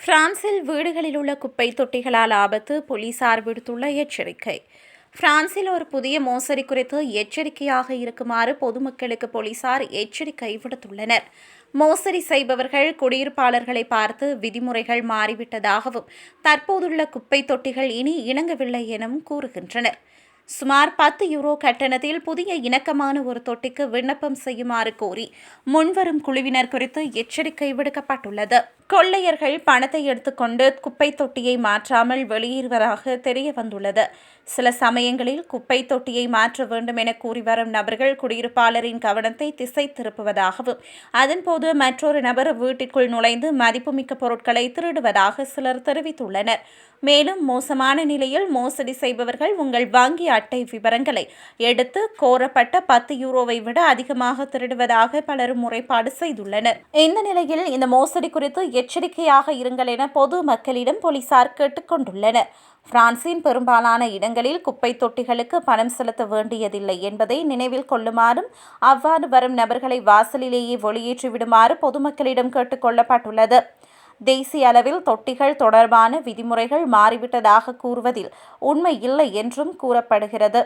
பிரான்சில் வீடுகளில் உள்ள குப்பை தொட்டிகளால் ஆபத்து போலீசார் விடுத்துள்ள எச்சரிக்கை. பிரான்சில் ஒரு புதிய மோசடி குறித்து எச்சரிக்கையாக இருக்குமாறு பொதுமக்களுக்கு போலீசார் எச்சரிக்கை விடுத்துள்ளனர். மோசடி செய்பவர்கள் குடியிருப்பாளர்களை பார்த்து விதிமுறைகள் மாறிவிட்டதாகவும் தற்போதுள்ள குப்பை தொட்டிகள் இனி இணங்கவில்லை எனவும் கூறுகின்றனர். சுமார் பத்து யூரோ கட்டணத்தில் புதிய இணக்கமான ஒரு தொட்டிக்கு விண்ணப்பம் செய்யுமாறு கோரி முன்வரும் குழுவினர் குறித்து எச்சரிக்கை விடுக்கப்பட்டுள்ளது. கொள்ளையர்கள் பணத்தை எடுத்துக்கொண்டு குப்பை தொட்டியை மாற்றாமல் வெளியேறுவதாக தெரிய வந்துள்ளது சில சமயங்களில் குப்பை தொட்டியை மாற்ற வேண்டும் என கூறி வரும் நபர்கள் குடியிருப்பாளரின் கவனத்தை திசை திருப்புவதாகவும் அதன்போது மற்றொரு நபர் வீட்டிற்குள் நுழைந்து மதிப்புமிக்க பொருட்களை திருடுவதாக சிலர் தெரிவித்துள்ளனர். மேலும் மோசமான நிலையில் மோசடி செய்பவர்கள் உங்கள் வங்கி அட்டை விவரங்களை எடுத்து கோரப்பட்ட பத்து யூரோவை விட அதிகமாக திருடுவதாக பலரும் முறைப்பாடு செய்துள்ளனர். இந்த நிலையில் இந்த மோசடி குறித்து எச்சரிக்கையாக இருங்கள் என பொது மக்களிடம் போலீசார் கேட்டுக்கொண்டுள்ளனர் பிரான்சின் பெரும்பாலான இடங்களில் குப்பை தொட்டிகளுக்கு பணம் செலுத்த வேண்டியதில்லை என்பதை நினைவில் கொள்ளுமாறும் அவ்வாறு வரும் நபர்களை வாசலிலேயே வெளியேற்றிவிடுமாறு பொதுமக்களிடம் கேட்டுக்கொள்ளப்பட்டுள்ளது தேசிய அளவில் தொட்டிகள் தொடர்பான விதிமுறைகள் மாறிவிட்டதாக கூறுவதில் உண்மை இல்லை என்றும் கூறப்படுகிறது.